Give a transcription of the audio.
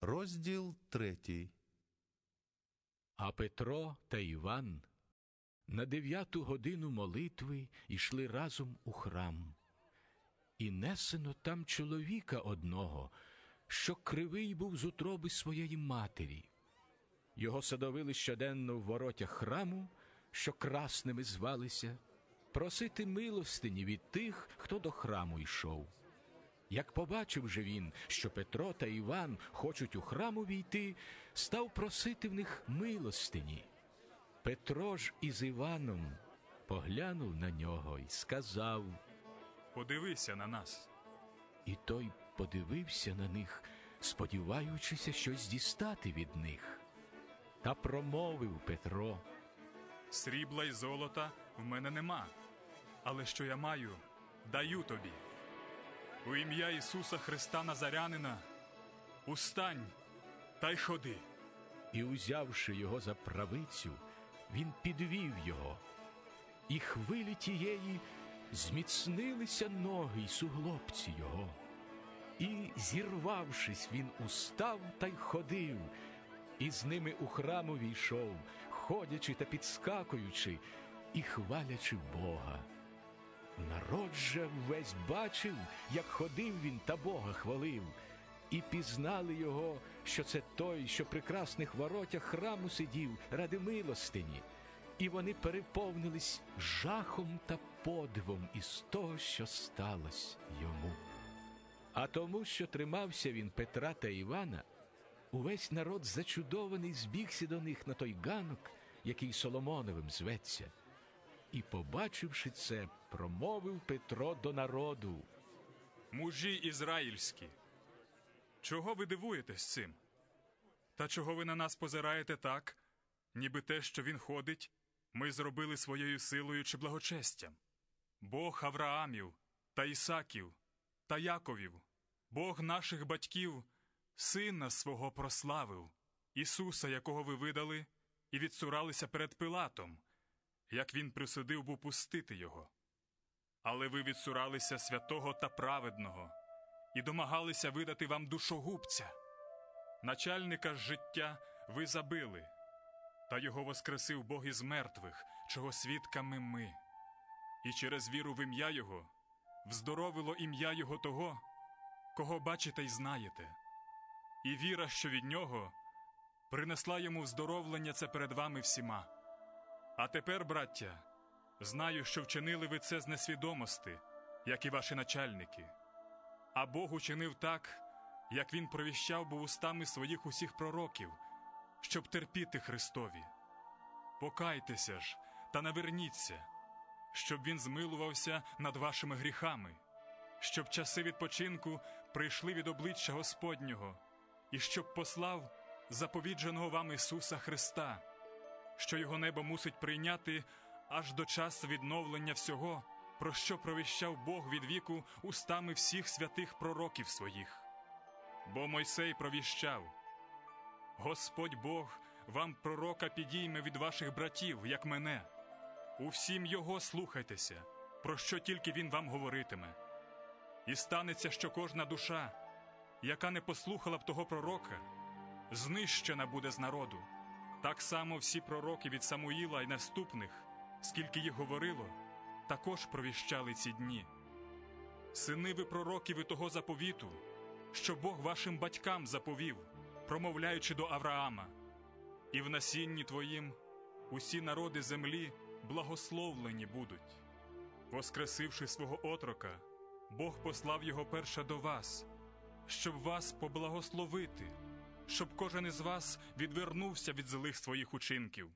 Розділ третій. А Петро та Іван на дев'яту годину молитви йшли разом у храм. І несено там чоловіка одного, що кривий був з утроби своєї матері. Його садовили щоденно в воротях храму, що красними звалися, просити милостині від тих, хто до храму йшов. Як побачив же він, що Петро та Іван хочуть у храм увійти, став просити в них милостині. Петро ж із Іваном поглянув на нього і сказав, Подивися на нас. і той подивився на них, сподіваючися щось дістати від них. Та промовив Петро, Срібла й золота в мене нема, але що я маю, даю тобі. У ім'я Ісуса Христа Назарянина устань та й ходи. і, узявши його за правицю, він підвів його, і хвилі тієї зміцнилися ноги й суглобці його. І, зірвавшись, він устав та й ходив, і з ними у храм увійшов, ходячи та підскакуючи, і хвалячи Бога. Народ же весь бачив, як ходив він та Бога хвалив, і пізнали його, що це той, що при красних воротях храму сидів ради милостині, і вони переповнились жахом та подивом із того, що сталося йому. А тому, що тримався він Петра та Івана, увесь народ зачудований збігся до них на той ганок, який Соломоновим зветься. І, побачивши це, промовив Петро до народу. Мужі ізраїльські. Чого ви дивуєтесь цим? Та чого ви на нас позираєте так, ніби те, що він ходить, ми зробили своєю силою чи благочестям? Бог Авраамів та Ісаків та Яковів, Бог наших батьків, сина свого прославив, Ісуса, якого ви видали, і відсуралися перед Пилатом, як він присудив був пустити його. Але ви відсуралися святого та праведного і домагалися видати вам душогубця. Начальника ж життя ви забили, та його воскресив Бог із мертвих, чого свідками ми. І через віру в ім'я Його вздоровило ім'я Його того, кого бачите й знаєте. І віра, що від нього, принесла йому вздоровлення це перед вами всіма. А тепер, браття, знаю, що вчинили ви це з несвідомости, як і ваші начальники. А Бог учинив так, як він провіщав був устами своїх усіх пророків, щоб терпіти Христові. Покайтеся ж та наверніться, щоб він змилувався над вашими гріхами, щоб часи відпочинку прийшли від обличчя Господнього, і щоб послав заповідженого вам Ісуса Христа, що його небо мусить прийняти аж до часу відновлення всього, про що провіщав Бог від віку устами всіх святих пророків своїх. Бо Мойсей провіщав: Господь Бог вам пророка підійме від ваших братів, як мене. У всім його слухайтеся, про що тільки він вам говоритиме. І станеться, що кожна душа, яка не послухала б того пророка, знищена буде з народу. Так само всі пророки від Самуїла й наступних, скільки їх говорило, також провіщали ці дні. Сини ви пророків і того заповіту, що Бог вашим батькам заповів, промовляючи до Авраама, і в насінні твоїм усі народи землі благословлені будуть. Воскресивши свого отрока, Бог послав його перше до вас, щоб вас поблагословити, щоб кожен із вас відвернувся від злих своїх учинків.